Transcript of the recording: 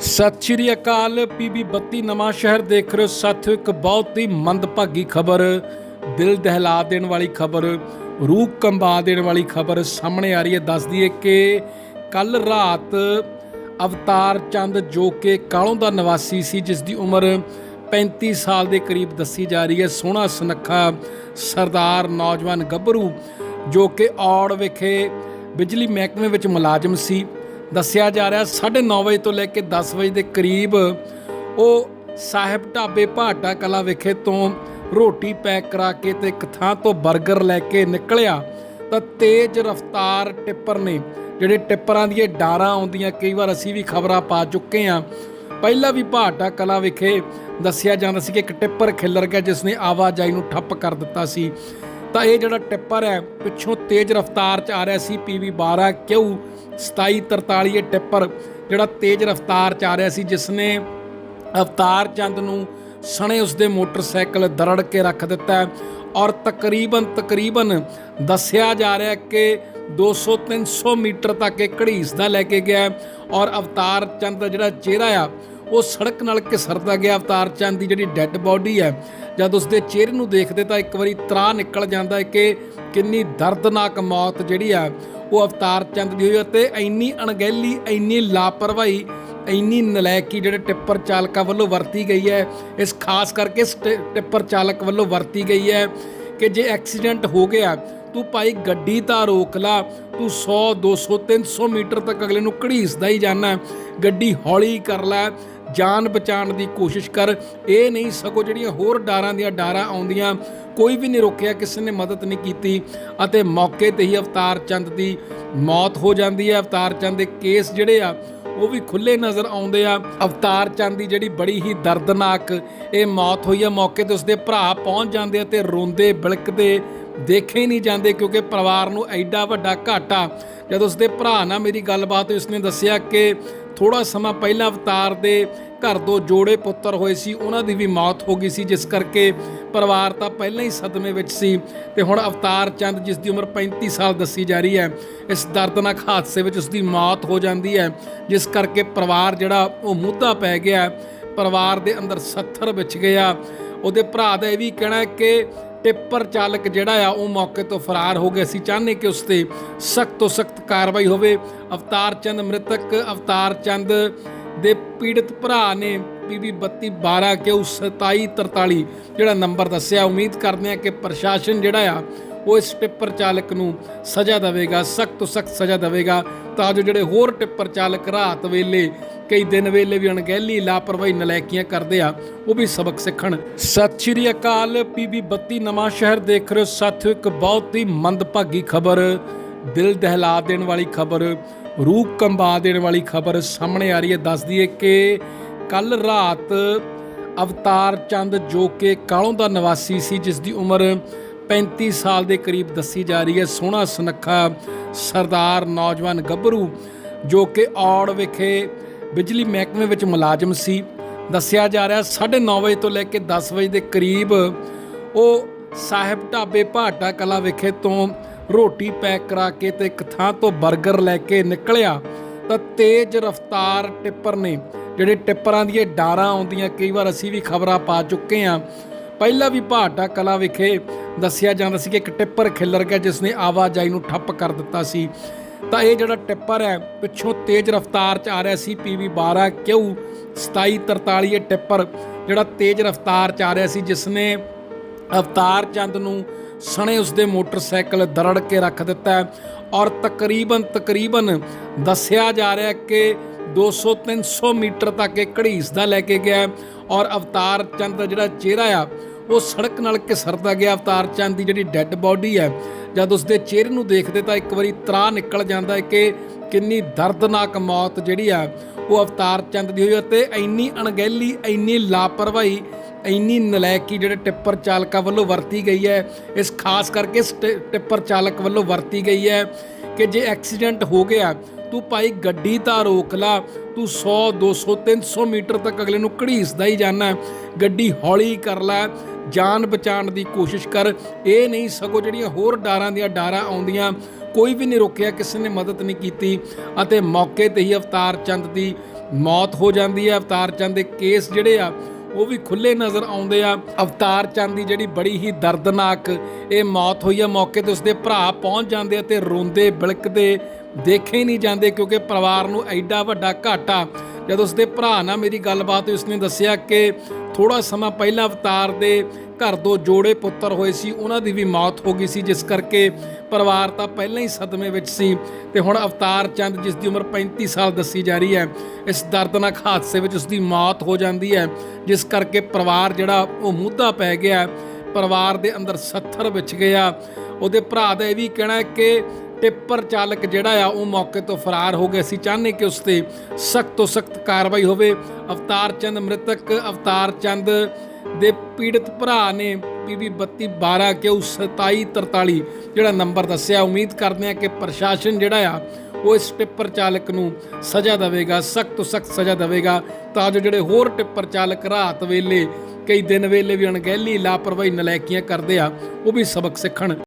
ਸਤਿ ਸ਼੍ਰੀ ਅਕਾਲ ਪੀਬੀ 32 ਨਵਾਂ ਸ਼ਹਿਰ ਦੇਖ ਰਹੇ ਹੋ। ਸਾਥੀਓ, ਇੱਕ ਬਹੁਤ ਹੀ ਮੰਦਭਾਗੀ ਖਬਰ, ਦਿਲ ਦਹਿਲਾ ਦੇਣ ਵਾਲੀ ਖਬਰ, ਰੂਹ ਕੰਬਾ ਦੇਣ ਵਾਲੀ ਖਬਰ ਸਾਹਮਣੇ ਆ ਰਹੀ ਹੈ। ਦੱਸਦੀ ਹੈ ਕਿ ਕੱਲ ਰਾਤ ਅਵਤਾਰ ਚੰਦ, ਜੋ ਕਿ ਕਾਲੋਂ ਦਾ ਨਿਵਾਸੀ ਸੀ, ਜਿਸ ਦੀ ਉਮਰ 35 ਸਾਲ ਦੇ ਕਰੀਬ ਦੱਸੀ ਜਾ ਰਹੀ ਹੈ। ਸੋਹਣਾ ਸੁਨੱਖਾ ਸਰਦਾਰ ਨੌਜਵਾਨ ਗੱਭਰੂ, ਜੋ ਕਿ ਔੜ ਵਿਖੇ ਬਿਜਲੀ ਮਹਿਕਮੇ ਵਿੱਚ ਮੁਲਾਜ਼ਮ ਸੀ। ਦੱਸਿਆ ਜਾ ਰਿਹਾ 9:30 ਵਜੇ ਤੋਂ ਲੈ ਕੇ 10 ਵਜੇ ਦੇ ਕਰੀਬ ਉਹ ਸਾਹਿਬ ਢਾਬੇ ਭਾਟਾ ਕਲਾ ਵਿਖੇ ਤੋਂ ਰੋਟੀ ਪੈਕ ਕਰਾ ਕੇ ਤੇ ਇੱਕ ਥਾਂ ਤੋਂ 버ਗਰ ਲੈ ਕੇ ਨਿਕਲਿਆ, ਤਾਂ ਤੇਜ਼ ਰਫ਼ਤਾਰ ਟਿੱਪਰ ਨੇ, ਜਿਹੜੇ ਟਿੱਪਰਾਂ ਦੀਆਂ ਡਾਰਾਂ ਆਉਂਦੀਆਂ, ਕਈ ਵਾਰ ਅਸੀਂ ਵੀ ਖਬਰਾਂ ਪਾ ਚੁੱਕੇ ਹਾਂ। ਪਹਿਲਾਂ ਵੀ ਭਾਟਾ ਕਲਾ ਵਿਖੇ ਦੱਸਿਆ ਜਾਂਦਾ ਸੀ ਕਿ ਇੱਕ ਟਿੱਪਰ ਖਿੱਲਰ ਗਿਆ, ਜਿਸ ਨੇ ਆਵਾਜਾਈ ਨੂੰ ਠੱਪ ਕਰ ਦਿੱਤਾ ਸੀ। ਤਾਂ ਇਹ ਜਿਹੜਾ ਟਿੱਪਰ ਹੈ, ਪਿੱਛੋਂ ਤੇਜ਼ ਰਫ਼ਤਾਰ 'ਚ ਆ ਰਿਹਾ ਸੀ ਪੀਵੀ 12 ਕਿਉਂ 2743 ਇਹ ਟਿੱਪਰ ਜਿਹੜਾ ਤੇਜ਼ ਰਫ਼ਤਾਰ 'ਚ ਆ ਰਿਹਾ ਸੀ ਜਿਸ ਨੇ ਅਵਤਾਰ ਚੰਦ ਨੂੰ ਸਣੇ ਉਸਦੇ ਮੋਟਰਸਾਈਕਲ ਦਰੜ ਕੇ ਰੱਖ ਦਿੱਤਾ ਔਰ ਤਕਰੀਬਨ ਤਕਰੀਬਨ ਦੱਸਿਆ ਜਾ ਰਿਹਾ ਹੈ ਕਿ 200 300 ਮੀਟਰ ਤੱਕ ਇਹ ਘੜੀਸਦਾ ਲੈ ਕੇ ਗਿਆ ਔਰ ਅਵਤਾਰ ਚੰਦ ਦਾ ਜਿਹੜਾ ਚਿਹਰਾ ਆ, ਉਹ ਸੜਕ ਨਾਲ ਘਿਸਰਦਾ ਗਿਆ। ਅਵਤਾਰ ਚੰਦ ਦੀ ਜਿਹੜੀ ਡੈੱਡ ਬਾਡੀ ਹੈ, ਜਦ ਉਸਦੇ ਚਿਹਰੇ ਨੂੰ ਦੇਖਦੇ ਤਾਂ ਇੱਕ ਵਾਰੀ ਤਰਾ ਨਿਕਲ ਜਾਂਦਾ ਹੈ ਕਿ ਕਿੰਨੀ ਦਰਦਨਾਕ ਮੌਤ ਜਿਹੜੀ ਆ ਉਹ ਅਵਤਾਰ ਚੰਦ ਦੀ ਹੋਈ ਅਤੇ ਇੰਨੀ ਅਣਗਹਿਲੀ, ਇੰਨੀ ਲਾਪਰਵਾਹੀ, ਇੰਨੀ ਨਲਾਇਕੀ ਜਿਹੜੇ ਟਿੱਪਰ ਚਾਲਕਾਂ ਵੱਲੋਂ ਵਰਤੀ ਗਈ ਹੈ, ਇਸ ਖਾਸ ਕਰਕੇ ਇਸ ਟਿੱਪਰ ਚਾਲਕ ਵੱਲੋਂ ਵਰਤੀ ਗਈ ਹੈ ਕਿ ਜੇ ਐਕਸੀਡੈਂਟ ਹੋ ਗਿਆ, ਤੂੰ ਭਾਈ ਗੱਡੀ ਤਾਂ ਰੋਕ ਲਾ, ਤੂੰ 100 200 300 ਮੀਟਰ ਤੱਕ ਅਗਲੇ ਨੂੰ ਘੜੀਸਦਾ ਹੀ ਜਾਣਾ ਗੱਡੀ ਹੌਲੀ ਕਰ ਲੈ ਜਾਨ ਬਚਾਉਣ ਦੀ ਕੋਸ਼ਿਸ਼ ਕਰ। ਇਹ ਨਹੀਂ ਸਗੋਂ ਜਿਹੜੀਆਂ ਹੋਰ ਡਾਰਾਂ ਦੀਆਂ ਡਾਰਾਂ ਆਉਂਦੀਆਂ, ਕੋਈ ਵੀ ਨਹੀਂ ਰੋਕਿਆ, ਕਿਸੇ ਨੇ ਮਦਦ ਨਹੀਂ ਕੀਤੀ ਅਤੇ ਮੌਕੇ ਤੇ ਹੀ ਅਵਤਾਰ ਚੰਦ ਦੀ ਮੌਤ ਹੋ ਜਾਂਦੀ ਹੈ। ਅਵਤਾਰ ਚੰਦ ਦੇ ਕੇਸ ਜਿਹੜੇ ਆ, ਉਹ ਵੀ ਖੁੱਲੇ ਨਜ਼ਰ ਆਉਂਦੇ ਆ। ਅਵਤਾਰ ਚੰਦ ਦੀ ਜਿਹੜੀ ਬੜੀ ਹੀ ਦਰਦਨਾਕ ਇਹ ਮੌਤ ਹੋਈ ਆ, ਮੌਕੇ ਤੇ ਉਸਦੇ ਭਰਾ ਪਹੁੰਚ ਜਾਂਦੇ ਆ ਤੇ ਰੋਂਦੇ, ਬਿਲਕਦੇ, ਦੇਖੇ ਨਹੀਂ ਜਾਂਦੇ ਕਿਉਂਕਿ ਪਰਿਵਾਰ ਨੂੰ ਐਡਾ ਵੱਡਾ ਘਾਟਾ। ਜਦੋਂ ਉਸਦੇ ਭਰਾ ਨਾਲ ਮੇਰੀ ਗੱਲਬਾਤ ਹੋਈ, ਉਸਨੇ ਦੱਸਿਆ ਕਿ ਥੋੜਾ ਸਮਾਂ ਪਹਿਲਾਂ ਅਵਤਾਰ ਦੇ ਘਰ ਦੋ ਜੋੜੇ ਪੁੱਤਰ ਹੋਏ ਸੀ, ਉਹਨਾਂ ਦੀ ਵੀ ਮੌਤ ਹੋ ਗਈ ਸੀ, ਜਿਸ ਕਰਕੇ ਪਰਿਵਾਰ ਤਾਂ ਪਹਿਲਾਂ ਹੀ ਸਦਮੇ ਵਿੱਚ ਸੀ ਤੇ ਹੁਣ ਅਵਤਾਰ ਚੰਦ, ਜਿਸ ਦੀ ਉਮਰ 35 ਸਾਲ ਦੱਸੀ ਜਾ ਰਹੀ ਹੈ, ਇਸ ਦਰਦਨਾਕ ਹਾਦਸੇ ਵਿੱਚ ਉਸ ਦੀ ਮੌਤ ਹੋ ਜਾਂਦੀ ਹੈ, ਜਿਸ ਕਰਕੇ ਪਰਿਵਾਰ ਜਿਹੜਾ ਉਹ ਮੁੱਦਾ ਪੈ ਗਿਆ ਪਰਿਵਾਰ ਦੇ ਅੰਦਰ ਸੱਥਰ ਵਿੱਚ ਗਿਆ। ਉਹਦੇ ਭਰਾ ਦਾ ਇਹ ਵੀ ਕਹਿਣਾ ਕਿ ਟਿੱਪਰ ਚਾਲਕ ਜਿਹੜਾ ਆ, ਉਹ ਮੌਕੇ ਤੋਂ ਫਰਾਰ ਹੋ ਗਿਆ ਅਸੀਂ ਚਾਹੁੰਦੇ ਕਿ ਉਸ ਤੇ ਸਖਤ ਤੋਂ ਸਖਤ ਕਾਰਵਾਈ ਹੋਵੇ। ਅਵਤਾਰ ਚੰਦ ਮ੍ਰਿਤਕ, ਅਵਤਾਰ ਚੰਦ ਦੇ ਪੀੜਤ ਭਰਾ ਨੇ ਪੀਬੀ 32 12 ਕਿਉ 27 43 ਜਿਹੜਾ ਨੰਬਰ ਦੱਸਿਆ। ਉਮੀਦ ਕਰਦੇ ਆ ਕਿ ਪ੍ਰਸ਼ਾਸਨ ਜਿਹੜਾ ਆ ਉਹ ਇਸ ਟਿੱਪਰ ਚਾਲਕ ਨੂੰ ਸਜ਼ਾ ਦੇਵੇਗਾ, ਸਖਤ ਤੋਂ ਸਖਤ ਸਜ਼ਾ ਦੇਵੇਗਾ। ਤਾਂ ਜੋ ਜਿਹੜੇ ਹੋਰ ਟਿੱਪਰ ਚਾਲਕ ਰਾਤ ਵੇਲੇ, ਕਈ ਦਿਨ ਵੇਲੇ ਵੀ ਅਣਗਹਿਲੀ, ਲਾਪਰਵਾਹੀ ਨਲਾਇਕੀਆਂ ਕਰਦੇ ਆ, ਉਹ ਵੀ ਸਬਕ ਸਿੱਖਣ। ਸਤਿ ਸ਼੍ਰੀ ਅਕਾਲ ਪੀਬੀ 32 ਨਵਾਂ ਸ਼ਹਿਰ ਦੇਖ ਰਹੇ ਹੋ। ਸਾਥੀਓ, ਇੱਕ ਬਹੁਤ ਹੀ ਮੰਦਭਾਗੀ ਖਬਰ, ਦਿਲ ਦਹਿਲਾ ਦੇਣ ਵਾਲੀ ਖਬਰ, ਰੂਹ ਕੰਬਾ ਦੇਣ ਵਾਲੀ ਖਬਰ ਸਾਹਮਣੇ ਆ ਰਹੀ ਹੈ। ਦੱਸਦੀ ਹੈ ਕਿ ਕੱਲ ਰਾਤ ਅਵਤਾਰ ਚੰਦ ਜੋ ਕਿ ਕਾਲੋਂ ਦਾ ਨਿਵਾਸੀ ਸੀ, ਜਿਸ ਦੀ ਉਮਰ 35 ਸਾਲ ਦੇ ਕਰੀਬ ਦੱਸੀ ਜਾ ਰਹੀ ਹੈ। ਸੋਹਣਾ ਸੁਨੱਖਾ ਸਰਦਾਰ ਨੌਜਵਾਨ ਗੱਭਰੂ, ਜੋ ਕਿ ਔੜ ਵਿਖੇ ਬਿਜਲੀ ਮਹਿਕਮੇ ਵਿੱਚ ਮੁਲਾਜ਼ਮ ਸੀ। ਦੱਸਿਆ ਜਾ ਰਿਹਾ 9:30 ਵਜੇ ਤੋਂ ਲੈ ਕੇ 10 ਵਜੇ ਦੇ ਕਰੀਬ ਉਹ ਸਾਹਿਬ ਢਾਬੇ ਭਾਟਾ ਕਲਾ ਵਿਖੇ ਤੋਂ ਰੋਟੀ ਪੈਕ ਕਰਾ ਕੇ ਤੇ ਇੱਕ ਥਾਂ ਤੋਂ 버ਗਰ ਲੈ ਕੇ ਨਿਕਲਿਆ, ਤਾਂ ਤੇਜ਼ ਰਫ਼ਤਾਰ ਟਿੱਪਰ ਨੇ, ਜਿਹੜੇ ਟਿੱਪਰਾਂ ਦੀਆਂ ਡਾਰਾਂ ਆਉਂਦੀਆਂ, ਕਈ ਵਾਰ ਅਸੀਂ ਵੀ ਖਬਰਾਂ ਪਾ ਚੁੱਕੇ ਹਾਂ। ਪਹਿਲਾਂ ਵੀ ਭਾਟਾ ਕਲਾ ਵਿਖੇ ਦੱਸਿਆ ਜਾਂਦਾ ਸੀ ਕਿ ਇੱਕ ਟਿੱਪਰ ਖਿੱਲਰ ਗਿਆ ਜਿਸ ਨੇ ਆਵਾਜਾਈ ਨੂੰ ਠੱਪ ਕਰ ਦਿੱਤਾ ਸੀ। ਤਾਂ ਇਹ ਜਿਹੜਾ ਟਿੱਪਰ ਹੈ, ਪਿੱਛੋਂ ਤੇਜ਼ ਰਫ਼ਤਾਰ 'ਚ ਆ ਰਿਹਾ ਸੀ ਪੀਵੀ 12 ਕਿਊ 2743 ਇਹ ਟਿੱਪਰ ਜਿਹੜਾ ਤੇਜ਼ ਰਫ਼ਤਾਰ 'ਚ ਆ ਰਿਹਾ ਸੀ, ਜਿਸ ਨੇ ਅਵਤਾਰ ਚੰਦ ਨੂੰ ਸਣੇ ਉਸਦੇ ਮੋਟਰਸਾਈਕਲ ਦਰੜ ਕੇ ਰੱਖ ਦਿੱਤਾ ਔਰ ਤਕਰੀਬਨ ਤਕਰੀਬਨ ਦੱਸਿਆ ਜਾ ਰਿਹਾ ਹੈ ਕਿ 200 300 ਮੀਟਰ ਤੱਕ ਇਹ ਘੜੀਸਦਾ ਲੈ ਕੇ ਗਿਆ ਔਰ ਅਵਤਾਰ ਚੰਦ ਦਾ ਜਿਹੜਾ ਚਿਹਰਾ ਆ ਉਹ ਸੜਕ ਨਾਲ ਘਿਸਰਦਾ ਗਿਆ। ਅਵਤਾਰ ਚੰਦ ਦੀ ਜਿਹੜੀ ਡੈੱਡ ਬਾਡੀ ਹੈ, ਜਦ ਉਸਦੇ ਚਿਹਰੇ ਨੂੰ ਦੇਖਦੇ ਤਾਂ ਇੱਕ ਵਾਰੀ ਤਰਾ ਨਿਕਲ ਜਾਂਦਾ ਹੈ ਕਿ ਕਿੰਨੀ ਦਰਦਨਾਕ ਮੌਤ ਜਿਹੜੀ ਆ, ਉਹ ਅਵਤਾਰ ਚੰਦ ਦੀ ਹੋਈ ਅਤੇ ਇੰਨੀ ਅਣਗਹਿਲੀ, ਇੰਨੀ ਲਾਪਰਵਾਹੀ, ਇੰਨੀ ਨਲਾਇਕੀ ਜਿਹੜੇ ਟਿੱਪਰ ਚਾਲਕਾਂ ਵੱਲੋਂ ਵਰਤੀ ਗਈ ਹੈ, ਇਸ ਖਾਸ ਕਰਕੇ ਇਸ ਟਿ- ਟਿੱਪਰ ਚਾਲਕ ਵੱਲੋਂ ਵਰਤੀ ਗਈ ਹੈ ਕਿ ਜੇ ਐਕਸੀਡੈਂਟ ਹੋ ਗਿਆ ਤੂੰ ਭਾਈ ਗੱਡੀ ਤਾਂ ਰੋਕ ਲਾ, ਤੂੰ 100 200 300 ਮੀਟਰ ਤੱਕ ਅਗਲੇ ਨੂੰ ਘੜੀਸਦਾ ਹੀ ਜਾਣਾ ਗੱਡੀ ਹੌਲੀ ਕਰ ਲੈ, ਜਾਨ ਬਚਾਉਣ ਦੀ ਕੋਸ਼ਿਸ਼ ਕਰ। ਇਹ ਨਹੀਂ ਸਗੋਂ ਜਿਹੜੀਆਂ ਹੋਰ ਡਾਰਾਂ ਦੀਆਂ ਡਾਰਾਂ ਆਉਂਦੀਆਂ, ਕੋਈ ਵੀ ਨਹੀਂ ਰੋਕਿਆ, ਕਿਸੇ ਨੇ ਮਦਦ ਨਹੀਂ ਕੀਤੀ। ਅਤੇ ਮੌਕੇ ਤੇ ਹੀ ਅਵਤਾਰ ਚੰਦ ਦੀ ਮੌਤ ਹੋ ਜਾਂਦੀ ਹੈ। ਅਵਤਾਰ ਚੰਦ ਦੇ ਕੇਸ ਜਿਹੜੇ ਆ, ਉਹ ਵੀ ਖੁੱਲੇ ਨਜ਼ਰ ਆਉਂਦੇ ਆ। ਅਵਤਾਰ ਚੰਦ ਦੀ ਜਿਹੜੀ ਬੜੀ ਹੀ ਦਰਦਨਾਕ ਇਹ ਮੌਤ ਹੋਈ ਆ, ਮੌਕੇ ਤੇ ਉਸਦੇ ਭਰਾ ਪਹੁੰਚ ਜਾਂਦੇ ਆ ਤੇ ਰੋਂਦੇ, ਬਿਲਕਦੇ ਦੇਖੇ ਹੀ ਨਹੀਂ ਜਾਂਦੇ ਕਿਉਂਕਿ ਪਰਿਵਾਰ ਨੂੰ ਐਡਾ ਵੱਡਾ ਘਾਟਾ। ਜਦੋਂ ਉਸਦੇ ਭਰਾ ਨਾਲ ਮੇਰੀ ਗੱਲਬਾਤ ਹੋਈ, ਉਸਨੇ ਦੱਸਿਆ ਕਿ ਥੋੜਾ ਸਮਾਂ ਪਹਿਲਾਂ ਅਵਤਾਰ ਦੇ ਘਰ ਦੋ ਜੋੜੇ ਪੁੱਤਰ ਹੋਏ ਸੀ, ਉਹਨਾਂ ਦੀ ਵੀ ਮੌਤ ਹੋ ਗਈ ਸੀ, ਜਿਸ ਕਰਕੇ ਪਰਿਵਾਰ ਤਾਂ ਪਹਿਲਾਂ ਹੀ ਸਦਮੇ ਵਿੱਚ ਸੀ। ਤੇ ਹੁਣ ਅਵਤਾਰ ਚੰਦ, ਜਿਸ ਦੀ ਉਮਰ 35 ਸਾਲ ਦੱਸੀ ਜਾ ਰਹੀ ਹੈ, ਇਸ ਦਰਦਨਾਕ ਹਾਦਸੇ ਵਿੱਚ ਉਸ ਦੀ ਮੌਤ ਹੋ ਜਾਂਦੀ ਹੈ, ਜਿਸ ਕਰਕੇ ਪਰਿਵਾਰ ਜਿਹੜਾ ਉਹ ਮੁੱਦਾ ਪੈ ਗਿਆ। ਪਰਿਵਾਰ ਦੇ ਅੰਦਰ ਸੱਥਰ ਵਿੱਚ ਗਿਆ। ਉਹਦੇ ਭਰਾ ਦਾ ਇਹ ਵੀ ਕਹਿਣਾ ਹੈ ਕਿ ਟਿੱਪਰ ਚਾਲਕ ਜਿਹੜਾ ਆ, ਉਹ ਮੌਕੇ ਤੋਂ ਫਰਾਰ ਹੋ ਗਿਆ ਅਸੀਂ ਚਾਹੁੰਦੇ ਕਿ ਉਸ ਤੇ ਸਖਤ ਤੋਂ ਸਖਤ ਕਾਰਵਾਈ ਹੋਵੇ। ਅਵਤਾਰ ਚੰਦ ਮ੍ਰਿਤਕ, ਅਵਤਾਰ ਚੰਦ ਦੇ ਪੀੜਤ ਭਰਾ ਨੇ ਪੀਬੀ 3212 ਕਿਉ 2743 ਜਿਹੜਾ ਨੰਬਰ ਦੱਸਿਆ। ਉਮੀਦ ਕਰਦੇ ਆ ਕਿ ਪ੍ਰਸ਼ਾਸਨ ਜਿਹੜਾ ਆ, ਉਹ ਇਸ ਟਿੱਪਰ ਚਾਲਕ ਨੂੰ ਸਜ਼ਾ ਦੇਵੇਗਾ, ਸਖਤ ਤੋਂ ਸਖਤ ਸਜ਼ਾ ਦੇਵੇਗਾ। ਤਾਂ ਜੋ ਜਿਹੜੇ ਹੋਰ ਟਿੱਪਰ ਚਾਲਕ ਰਾਤ ਵੇਲੇ, ਕਈ ਦਿਨ ਵੇਲੇ ਵੀ ਅਣਗਹਿਲੀ, ਲਾਪਰਵਾਹੀ ਨਲਾਇਕੀਆਂ ਕਰਦੇ ਆ, ਉਹ ਵੀ ਸਬਕ ਸਿੱਖਣ।